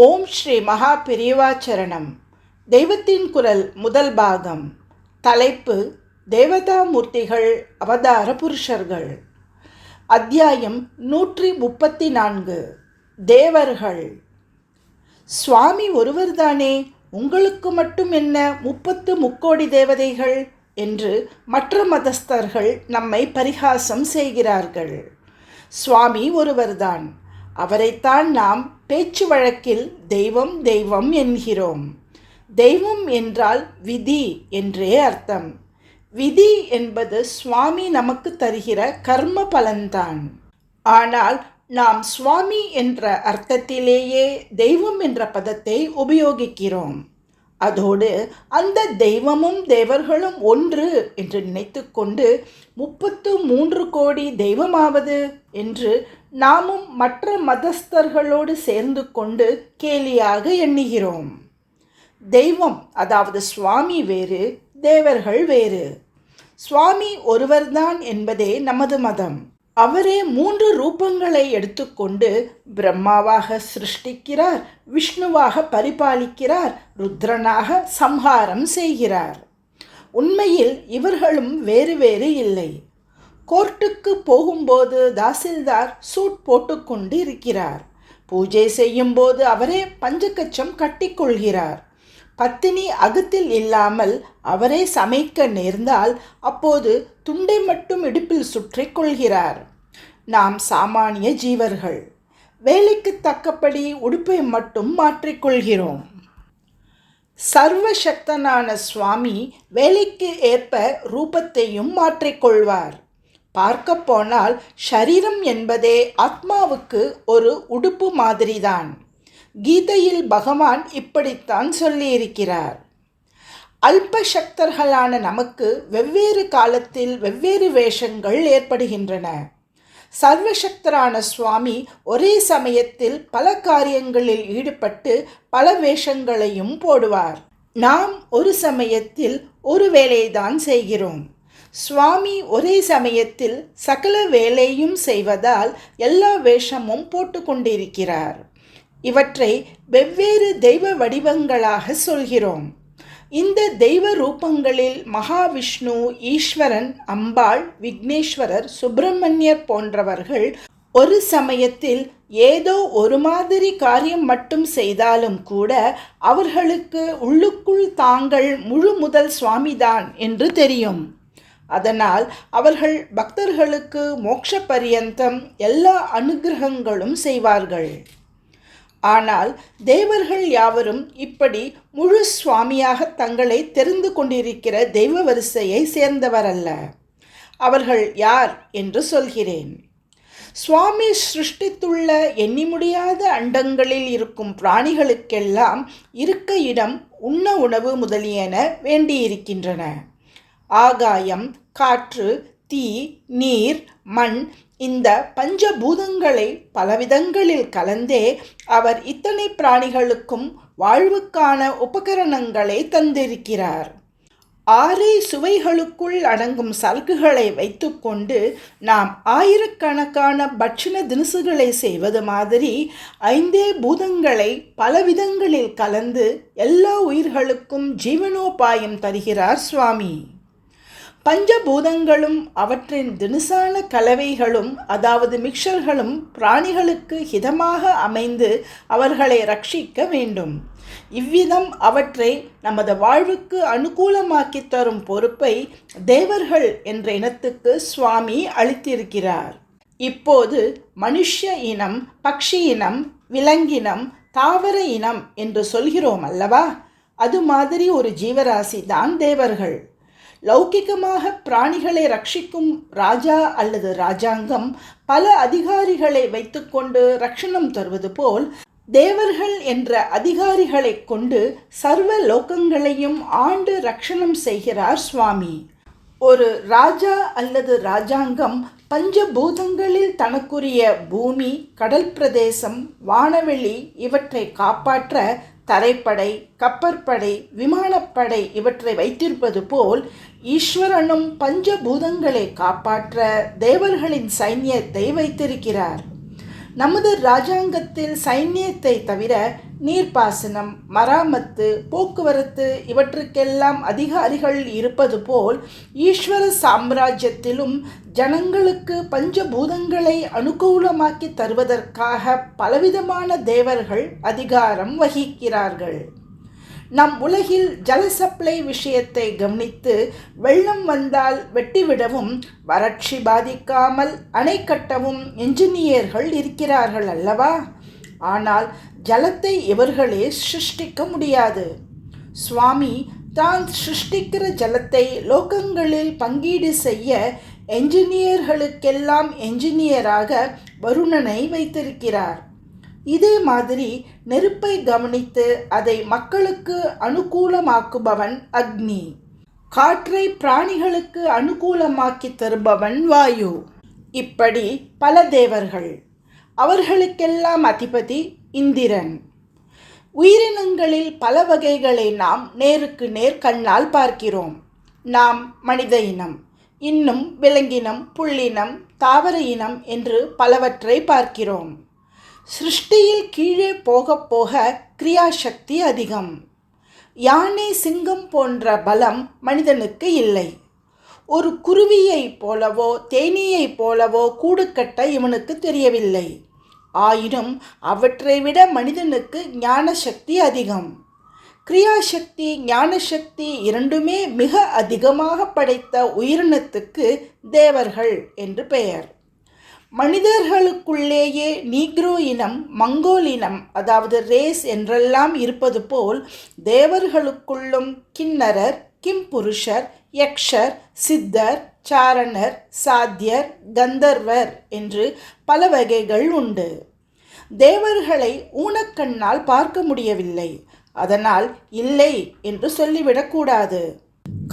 ஓம் ஸ்ரீ மகா பிரியவாச்சரணம் தெய்வத்தின் குரல் முதல் பாகம். தலைப்பு தேவதாமூர்த்திகள் அவதார புருஷர்கள். அத்தியாயம் நூற்றி முப்பத்தி நான்கு தேவர்கள். சுவாமி ஒருவர்தானே உங்களுக்கு மட்டும் என்ன முப்பத்து முக்கோடி தேவதைகள் என்று மற்ற மதஸ்தர்கள் நம்மை பரிகாசம் செய்கிறார்கள். சுவாமி ஒருவர்தான். அவரைத்தான் நாம் பேச்சு வழக்கில் தெய்வம் தெய்வம் என்கிறோம். தெய்வம் என்றால் விதி என்றே அர்த்தம். விதி என்பது சுவாமி நமக்கு தருகிற கர்ம பலன்தான். ஆனால் நாம் சுவாமி என்ற அர்த்தத்திலேயே தெய்வம் என்ற பதத்தை உபயோகிக்கிறோம். அதோடு அந்த தெய்வமும் தேவர்களும் ஒன்று என்று நினைத்துக்கொண்டு முப்பத்து மூன்று கோடி தெய்வமாவது என்று நாமும் மற்ற மதஸ்தர்களோடு சேர்ந்து கொண்டு கேலியாக எண்ணுகிறோம். தெய்வம் அதாவது சுவாமி வேறு தேவர்கள் வேறு. சுவாமி ஒருவர்தான் என்பதே நமது மதம். அவரே மூன்று ரூபங்களை எடுத்துக்கொண்டு பிரம்மாவாக சிருஷ்டிக்கிறார் விஷ்ணுவாக பரிபாலிக்கிறார் ருத்ரனாக சம்ஹாரம் செய்கிறார். உண்மையில் இவர்களும் வேறு வேறு இல்லை. கோர்ட்டுக்கு போகும்போது தாசில்தார் சூட் போட்டுக்கொண்டு இருக்கிறார் பூஜை செய்யும்போது அவரே பஞ்சக்கச்சம் கட்டிக்கொள்கிறார். பத்தினி அகத்தில் இல்லாமல் அவரே சமைக்க நேர்ந்தால் அப்போது துண்டை மட்டும் இடுப்பில் சுற்றி கொள்கிறார். நாம் சாமானிய ஜீவர்கள். வேலைக்கு தக்கபடி உடுப்பை மட்டும் மாற்றிக்கொள்கிறோம் சர்வசக்தனான சுவாமி வேலைக்கு ஏற்ப ரூபத்தையும் மாற்றிக்கொள்வார் பார்க்க போனால் ஷரீரம் என்பதே ஆத்மாவுக்கு ஒரு உடுப்பு மாதிரிதான். கீதையில் பகவான் இப்படித்தான் சொல்லியிருக்கிறார். அல்பசக்தர்களான நமக்கு வெவ்வேறு காலத்தில் வெவ்வேறு வேஷங்கள் ஏற்படுகின்றன. சர்வசக்தரான சுவாமி ஒரே சமயத்தில் பல காரியங்களில் ஈடுபட்டு பல வேஷங்களையும் போடுவார். நாம் ஒரு சமயத்தில் ஒரு வேலைதான் செய்கிறோம். சுவாமி ஒரே சமயத்தில் சகல வேலையும் செய்வதால் எல்லா வேஷமும் போட்டு கொண்டிருக்கிறார். இவற்றை வெவ்வேறு தெய்வ வடிவங்களாக சொல்கிறோம். இந்த தெய்வ ரூபங்களில் மகாவிஷ்ணு ஈஸ்வரன் அம்பாள் விக்னேஸ்வரர் சுப்பிரமணியர் போன்றவர்கள் ஒரு சமயத்தில் ஏதோ ஒரு மாதிரி காரியம் மட்டும் செய்தாலும் கூட அவர்களுக்கு உள்ளுக்குள் தாங்கள் முழு முதல் சுவாமிதான் என்று தெரியும். அதனால் அவர்கள் பக்தர்களுக்கு மோட்ச பரியந்தம் எல்லா அனுகிரகங்களும் செய்வார்கள். ஆனால் தேவர்கள் யாவரும் இப்படி முழு சுவாமியாக தங்களை தெரிந்து கொண்டிருக்கிற தெய்வ வரிசையை சேர்ந்தவரல்ல. அவர்கள் யார் என்று சொல்கிறேன். சுவாமி சிருஷ்டித்துள்ள எண்ணி முடியாத அண்டங்களில் இருக்கும் பிராணிகளுக்கெல்லாம் இருக்க இடம் உண்ண உணவு முதலியன வேண்டியிருக்கின்றன. ஆகாயம் காற்று தீ நீர் மண் இந்த பஞ்சபூதங்களை பலவிதங்களில் கலந்தே அவர் இத்தனை பிராணிகளுக்கும் வாழ்வுக்கான உபகரணங்களை தந்திருக்கிறார். ஆறே சுவைகளுக்குள் அடங்கும் சரக்குகளை வைத்துக்கொண்டு நாம் ஆயிரக்கணக்கான பட்சண தினசுகளை செய்வது மாதிரி ஐந்தே பூதங்களை பலவிதங்களில் கலந்து எல்லா உயிர்களுக்கும் ஜீவனோபாயம் தருகிறார் சுவாமி. பஞ்சபூதங்களும் அவற்றின் தினுசான கலவைகளும் அதாவது மிக்சர்களும் பிராணிகளுக்கு ஹிதமாக அமைந்து அவர்களை ரட்சிக்க வேண்டும். இவ்விதம் அவற்றை நமது வாழ்வுக்கு அனுகூலமாக்கி தரும் பொறுப்பை தேவர்கள் என்ற இனத்துக்கு சுவாமி அளித்திருக்கிறார். இப்போது மனுஷ இனம் பக்ஷி இனம் விலங்கினம் தாவர இனம் என்று சொல்கிறோம் அல்லவா? அது மாதிரி ஒரு ஜீவராசி தான் தேவர்கள். லௌகிகமாக பிராணிகளை ரட்சிக்கும் ராஜா அல்லது ராஜாங்கம் பல அதிகாரிகளை வைத்துக்கொண்டு ரட்சணம் தருவது போல் தேவர்கள் என்ற அதிகாரிகளை கொண்டு சர்வ லோகங்களையும் ஆண்டு ரட்சணம் செய்கிறார் சுவாமி. ஒரு ராஜா அல்லது ராஜாங்கம் பஞ்சபூதங்களில் தனக்குரிய பூமி கடல் பிரதேசம் வானவெளி இவற்றை காப்பாற்ற தரைப்படை கப்பற்படை விமானப்படை இவற்றை வைத்திருப்பது போல் ஈஸ்வரனும் பஞ்சபூதங்களை காப்பாற்ற தேவர்களின் சைன்யத்தை வைத்திருக்கிறார். நமது ராஜாங்கத்தில் சைன்யத்தை தவிர நீர்ப்பாசனம் மராமத்து போக்குவரத்து இவற்றுக்கெல்லாம் அதிகாரிகள் இருப்பது போல் ஈஸ்வர சாம்ராஜ்யத்திலும் ஜனங்களுக்கு பஞ்சபூதங்களை அனுகூலமாக்கி தருவதற்காக பலவிதமான தேவர்கள் அதிகாரம் வகிக்கிறார்கள். நம் உலகில் ஜல சப்ளை விஷயத்தை கவனித்து வெள்ளம் வந்தால் வெட்டிவிடவும் வறட்சி பாதிக்காமல் அணை கட்டவும் என்ஜினியர்கள் இருக்கிறார்கள் அல்லவா? ஆனால் ஜலத்தை இவர்களே சிருஷ்டிக்க முடியாது. சுவாமி தான் சிருஷ்டிக்கிற ஜலத்தை லோகங்களில் பங்கீடு செய்ய என்ஜினியர்களுக்கெல்லாம் என்ஜினியராக வருணனை வைத்திருக்கிறார். இதே மாதிரி நெருப்பை கவனித்து அதை மக்களுக்கு அனுகூலமாக்குபவன் அக்னி. காற்றை பிராணிகளுக்கு அனுகூலமாக்கி தருபவன் வாயு. இப்படி பல தேவர்கள். அவர்களுக்கெல்லாம் அதிபதி இந்திரன். உயிரினங்களில் பல வகைகளை நாம் நேருக்கு நேர் கண்ணால் பார்க்கிறோம். நாம் மனித இனம். இன்னும் விலங்கினம் புள்ளினம் தாவர இனம் என்று பலவற்றை பார்க்கிறோம். சிருஷ்டியில் கீழே போக போக கிரியாசக்தி அதிகம். யானை சிங்கம் போன்ற பலம் மனிதனுக்கு இல்லை. ஒரு குருவியைப் போலவோ தேனீயைப் போலவோ கூடு கட்ட இவனுக்கு தெரியவில்லை. ஆயினும் அவற்றை விட மனிதனுக்கு ஞான சக்தி அதிகம். கிரியாசக்தி ஞானசக்தி இரண்டுமே மிக அதிகமாக படைத்த உயிரினத்துக்கு தேவர்கள் என்று பெயர். மனிதர்களுக்குள்ளேயே நீக்ரோ இனம் மங்கோல் இனம் அதாவது ரேஸ் என்றெல்லாம் இருப்பது போல் தேவர்களுக்குள்ளும் கிண்ணரர் கிம்புருஷர் யக்ஷர் சித்தர் சாரணர் சாத்தியர் கந்தர்வர் என்று பல வகைகள் உண்டு. தேவர்களை ஊனக்கண்ணால் பார்க்க முடியவில்லை. அதனால் இல்லை என்று சொல்லிவிடக்கூடாது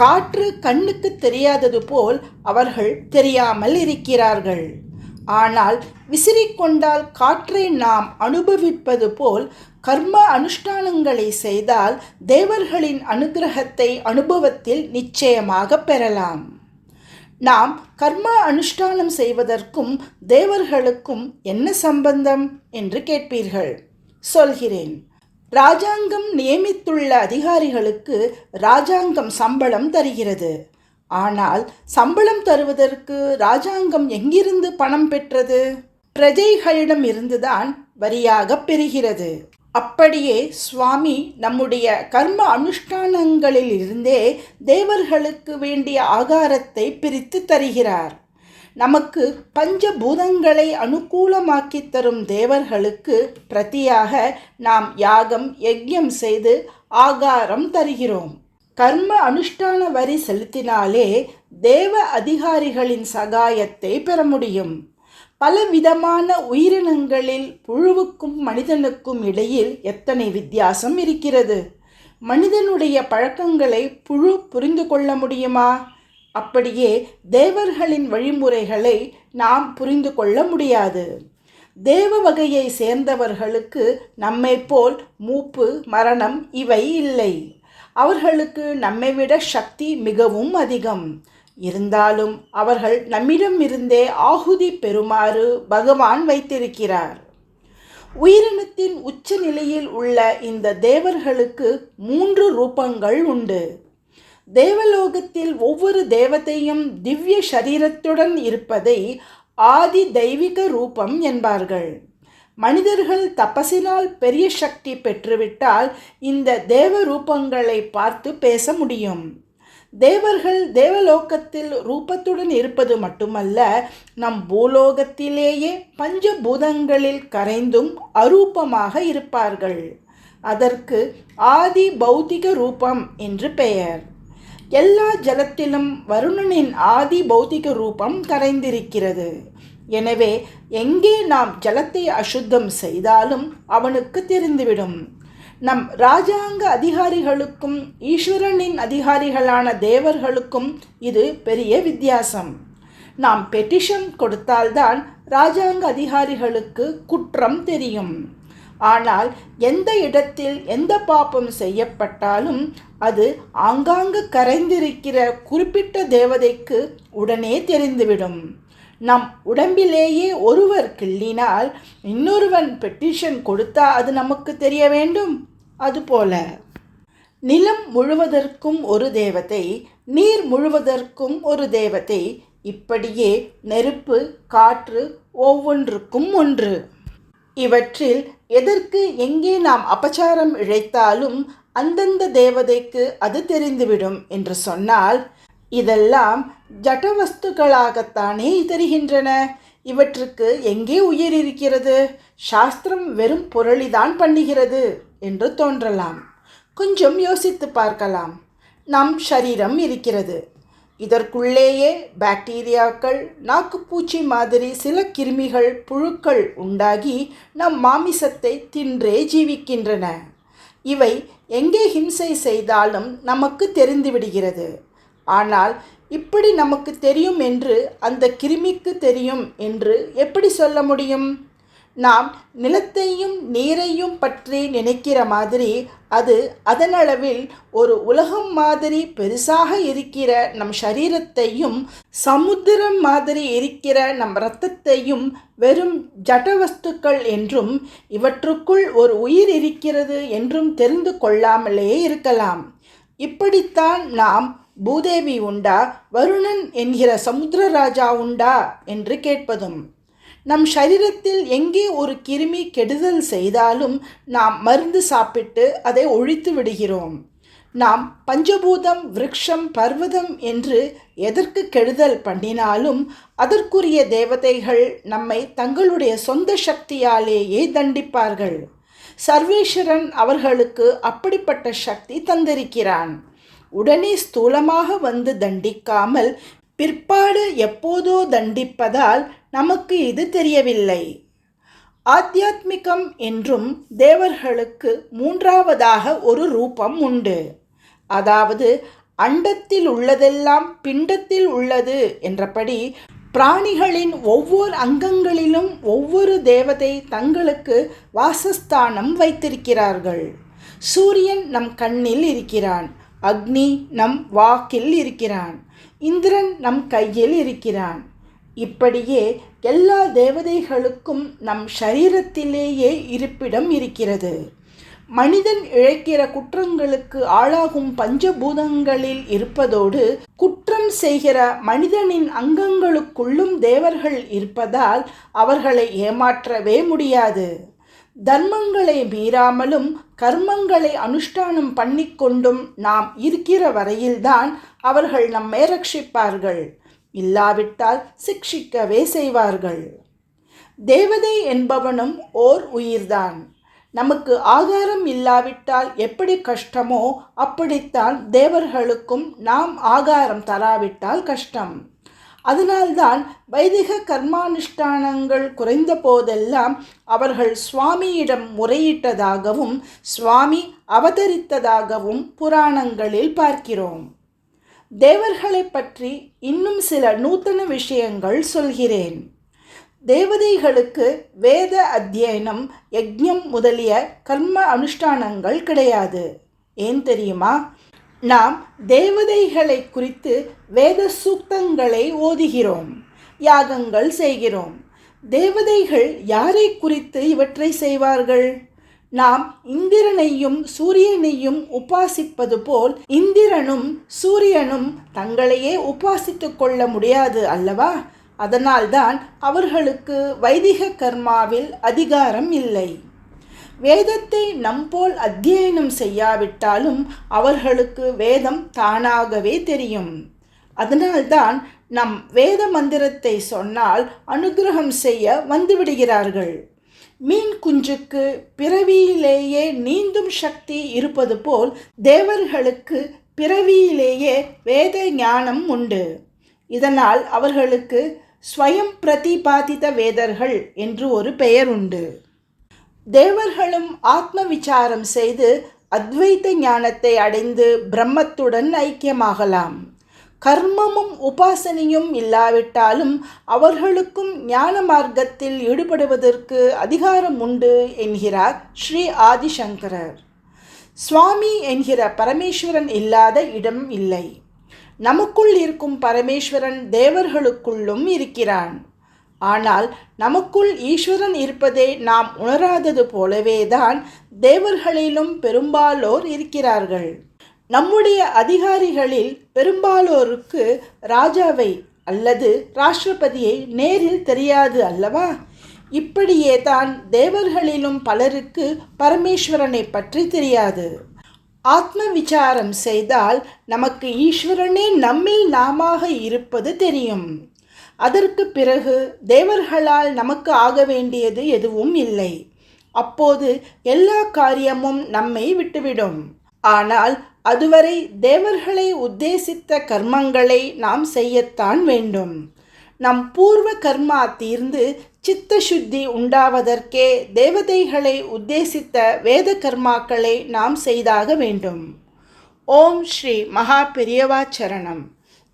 காற்று கண்ணுக்கு தெரியாதது போல் அவர்கள் தெரியாமல் இருக்கிறார்கள். ஆனால் விசிறிக்கொண்டால் காற்றை நாம் அனுபவிப்பது போல் கர்ம அனுஷ்டானங்களை செய்தால் தேவர்களின் அனுகிரகத்தை அனுபவத்தில் நிச்சயமாக பெறலாம். நாம் கர்ம அனுஷ்டானம் செய்வதற்கும் தேவர்களுக்கும் என்ன சம்பந்தம் என்று கேட்பீர்கள்? சொல்கிறேன். ராஜாங்கம் நியமித்துள்ள அதிகாரிகளுக்கு ராஜாங்கம் சம்பளம் தருகிறது. ஆனால் சம்பளம் தருவதற்கு ராஜாங்கம் எங்கிருந்து பணம் பெற்றது? பிரஜைகளிடம் இருந்துதான் வரியாக பெறுகிறது. அப்படியே சுவாமி நம்முடைய கர்ம அனுஷ்டானங்களில் இருந்தே தேவர்களுக்கு வேண்டிய ஆகாரத்தை பிரித்து தருகிறார். நமக்கு பஞ்சபூதங்களை அனுகூலமாக்கி தரும் தேவர்களுக்கு பிரதியாக நாம் யாகம் யஜ்யம் செய்து ஆகாரம் தருகிறோம். கர்ம அனுஷ்டான வரி செலுத்தினாலே தேவ அதிகாரிகளின் சகாயத்தை பெற முடியும். பல விதமான உயிரினங்களில் புழுவுக்கும் மனிதனுக்கும் இடையில் எத்தனை வித்தியாசம் இருக்கிறது? மனிதனுடைய பழக்கங்களை புழு புரிந்து கொள்ள முடியுமா? அப்படியே தேவர்களின் வழிமுறைகளை நாம் புரிந்து கொள்ள முடியாது. தேவ வகையை சேர்ந்தவர்களுக்கு நம்மை போல் மூப்பு மரணம் இவை இல்லை. அவர்களுக்கு நம்மை விட சக்தி மிகவும் அதிகம். இருந்தாலும் அவர்கள் நம்மிடம் இருந்தே ஆகுதி பெறுமாறு பகவான் வைத்திருக்கிறார். உயிரினத்தின் உச்ச நிலையில் உள்ள இந்த தேவர்களுக்கு மூன்று ரூபங்கள் உண்டு. தேவலோகத்தில் ஒவ்வொரு தேவதையும் திவ்ய சரீரத்துடன் இருப்பதை ஆதி தெய்வீக ரூபம் என்பார்கள். மனிதர்கள் தபசினால் பெரிய சக்தி பெற்றுவிட்டால் இந்த தேவ ரூபங்களை பார்த்து பேச முடியும். தேவர்கள் தேவலோகத்தில் ரூபத்துடன் இருப்பது மட்டுமல்ல நம் பூலோகத்திலேயே பஞ்சபூதங்களில் கரைந்தும் அரூபமாக இருப்பார்கள். அதற்கு ஆதி பௌத்திக ரூபம் என்று பெயர். எல்லா ஜலத்திலும் வருணனின் ஆதி பௌத்திக ரூபம் கரைந்திருக்கிறது. எனவே எங்கே நாம் ஜலத்தை அசுத்தம் செய்தாலும் அவனுக்கு தெரிந்துவிடும். நம் ராஜாங்க அதிகாரிகளுக்கும் ஈஸ்வரனின் அதிகாரிகளான தேவர்களுக்கும் இது பெரிய வித்தியாசம். நாம் பெட்டிஷன் கொடுத்தால்தான் ராஜாங்க அதிகாரிகளுக்கு குற்றம் தெரியும். ஆனால் எந்த இடத்தில் எந்த பாப்பம் செய்யப்பட்டாலும் அது ஆங்காங்கு கரைந்திருக்கிற குறிப்பிட்ட தேவதைக்கு உடனே தெரிந்துவிடும். நம் உடம்பிலேயே ஒருவர் கிள்ளினால் இன்னொருவன் பெட்டிஷன் கொடுத்தா அது நமக்கு தெரிய வேண்டும்? அதுபோல. நிலம் முழுவதற்கும் ஒரு தேவதை நீர் முழுவதற்கும் ஒரு தேவதை இப்படியே நெருப்பு காற்று ஒவ்வொன்றுக்கும் ஒன்று. இவற்றில் எதற்கு எங்கே நாம் அபச்சாரம் இழைத்தாலும் அந்தந்த தேவதைக்கு அது தெரிந்துவிடும் என்று சொன்னால் இதெல்லாம் ஜடவஸ்துக்களாகத்தானே தெரிகின்றன. இவற்றுக்கு எங்கே உயிர் இருக்கிறது? சாஸ்திரம் வெறும் புரளிதான் பண்ணுகிறது என்று தோன்றலாம். கொஞ்சம் யோசித்து பார்க்கலாம். நம் சரீரம் இருக்கிறது. இதற்குள்ளேயே பாக்டீரியாக்கள் நாக்குப்பூச்சி மாதிரி சில கிருமிகள் புழுக்கள் உண்டாகி நம் மாமிசத்தை தின்றே ஜீவிக்கின்றன. இவை எங்கே ஹிம்சை செய்தாலும் நமக்கு தெரிந்துவிடுகிறது. ஆனால் இப்படி நமக்கு தெரியும் என்று அந்த கிருமிக்கு தெரியும் என்று எப்படி சொல்ல முடியும்? நாம் நிலத்தையும் நீரையும் பற்றி நினைக்கிற மாதிரி அது அதனளவில் ஒரு உலகம் மாதிரி பெருசாக இருக்கிற நம் சரீரத்தையும் சமுத்திரம் மாதிரி இருக்கிற நம் இரத்தத்தையும் வெறும் ஜடவஸ்துக்கள் என்றும் இவற்றுக்குள் ஒரு உயிர் இருக்கிறது என்றும் தெரிந்து கொள்ளாமலே இருக்கலாம். இப்படித்தான் நாம் பூதேவி உண்டா? வருணன் என்கிற சமுத்திரராஜா உண்டா? என்று கேட்பதும் நம் சரீரத்தில் எங்கே ஒரு கிருமி கெடுதல் செய்தாலும் நாம் மருந்து சாப்பிட்டு அதை ஒழித்து விடுகிறோம். நாம் பஞ்சபூதம் விருட்சம் பர்வதம் என்று எதற்கு கெடுதல் பண்ணினாலும் அதற்குரிய தேவதைகள் நம்மை தங்களுடைய சொந்த சக்தியாலேயே தண்டிப்பார்கள். சர்வேஸ்வரன் அவர்களுக்கு அப்படிப்பட்ட சக்தி தந்திருக்கிறான். உடனே ஸ்தூலமாக வந்து தண்டிக்காமல் பிற்பாடு எப்போதோ தண்டிப்பதால் நமக்கு இது தெரியவில்லை. ஆத்தியாத்மிகம் என்றும் தேவர்களுக்கு மூன்றாவதாக ஒரு ரூபம் உண்டு. அதாவது அண்டத்தில் உள்ளதெல்லாம் பிண்டத்தில் உள்ளது என்றபடி பிராணிகளின் ஒவ்வொரு அங்கங்களிலும் ஒவ்வொரு தேவதை தங்களுக்கு வாசஸ்தானம் வைத்திருக்கிறார்கள். சூரியன் நம் கண்ணில் இருக்கிறான். அக்னி நம் வாக்கில் இருக்கிறான். இந்திரன் நம் கையில் இருக்கிறான். இப்படியே எல்லா தேவதைகளுக்கும் நம் சரீரத்திலேயே இருப்பிடம் இருக்கிறது. மனிதன் இழைக்கிற குற்றங்களுக்கு ஆளாகும் பஞ்சபூதங்களில் இருப்பதோடு குற்றம் செய்கிற மனிதனின் அங்கங்களுக்குள்ளும் தேவர்கள் இருப்பதால் அவர்களை ஏமாற்றவே முடியாது. தர்மங்களை மீறாமலும் கர்மங்களை அனுஷ்டானம் பண்ணிக்கொண்டும் நாம் இருக்கிற வரையில்தான் அவர்கள் நம்மை ரட்சிப்பார்கள். இல்லாவிட்டால் சிக்ஷிக்கவே செய்வார்கள். தேவதை என்பவனும் ஓர் உயிர்தான். நமக்கு ஆகாரம் இல்லாவிட்டால் எப்படி கஷ்டமோ அப்படித்தான் தேவர்களுக்கும் நாம் ஆகாரம் தராவிட்டால் கஷ்டம். அதனால்தான் வைதிக கர்மானுஷ்டானங்கள் குறைந்த போதெல்லாம் அவர்கள் சுவாமியிடம் முறையிட்டதாகவும் சுவாமி அவதரித்ததாகவும் புராணங்களில் பார்க்கிறோம். தேவர்களை பற்றி இன்னும் சில நூத்தன விஷயங்கள் சொல்கிறேன். தேவதைகளுக்கு வேத அத்தியனம் யஜ்யம் முதலிய கர்ம அனுஷ்டானங்கள் கிடையாது. ஏன் தெரியுமா? நாம் தேவதைகளை குறித்து வேத சூக்தங்களை ஓதுகிறோம் யாகங்கள் செய்கிறோம். தேவதைகள் யாரை குறித்து இவற்றை செய்வார்கள்? நாம் இந்திரனையும் சூரியனையும் உபாசிப்பது போல் இந்திரனும் சூரியனும் தங்களையே உபாசித்து கொள்ள முடியாது அல்லவா? அதனால்தான் அவர்களுக்கு வைதிக கர்மாவில் அதிகாரம் இல்லை. வேதத்தை நம்போல் அத்தியனம் செய்யாவிட்டாலும் அவர்களுக்கு வேதம் தானாகவே தெரியும். அதனால்தான் நம் வேத மந்திரத்தை சொன்னால் அனுகிரகம் செய்ய வந்துவிடுகிறார்கள். மீன் குஞ்சுக்கு பிறவியிலேயே நீந்தும் சக்தி இருப்பது போல் தேவர்களுக்கு பிறவியிலேயே வேத ஞானம் உண்டு. இதனால் அவர்களுக்கு ஸ்வயம் பிரதிபாதித்த வேதர்கள் என்று ஒரு பெயர் உண்டு. தேவர்களும் ஆத்ம விசாரம் செய்து அத்வைத ஞானத்தை அடைந்து பிரம்மத்துடன் ஐக்கியமாகலாம். கர்மமும் உபாசனையும் இல்லாவிட்டாலும் அவர்களுக்கும் ஞான மார்க்கத்தில் ஈடுபடுவதற்கு அதிகாரம் உண்டு என்கிறார் ஸ்ரீ ஆதிசங்கரர். சுவாமி என்கிற பரமேஸ்வரன் இல்லாத இடம் இல்லை. நமக்குள் இருக்கும் பரமேஸ்வரன் தேவர்களுக்குள்ளும் இருக்கிறான். ஆனால் நமக்குள் ஈஸ்வரன் இருப்பதை நாம் உணராதது போலவேதான் தேவர்களிலும் பெரும்பாலோர் இருக்கிறார்கள். நம்முடைய அதிகாரிகளில் பெரும்பாலோருக்கு ராஜாவை அல்லது ராஷ்டிரபதியை நேரில் தெரியாது அல்லவா? இப்படியே தான் தேவர்களிலும் பலருக்கு பரமேஸ்வரனை பற்றி தெரியாது. ஆத்ம விசாரம் செய்தால் நமக்கு ஈஸ்வரனே நம்மில் நாமாக இருப்பது தெரியும். அதற்கு பிறகு தேவர்களால் நமக்கு ஆக வேண்டியது எதுவும் இல்லை. அப்போது எல்லா காரியமும் நம்மை விட்டுவிடும். ஆனால் அதுவரை தேவர்களை உத்தேசித்த கர்மங்களை நாம் செய்யத்தான் வேண்டும். நம் பூர்வ கர்மா தீர்ந்து சித்த சுத்தி உண்டாவதற்கே தேவதைகளை உத்தேசித்த வேத கர்மாக்களை நாம் செய்தாக வேண்டும். ஓம் ஸ்ரீ மகா பெரியவா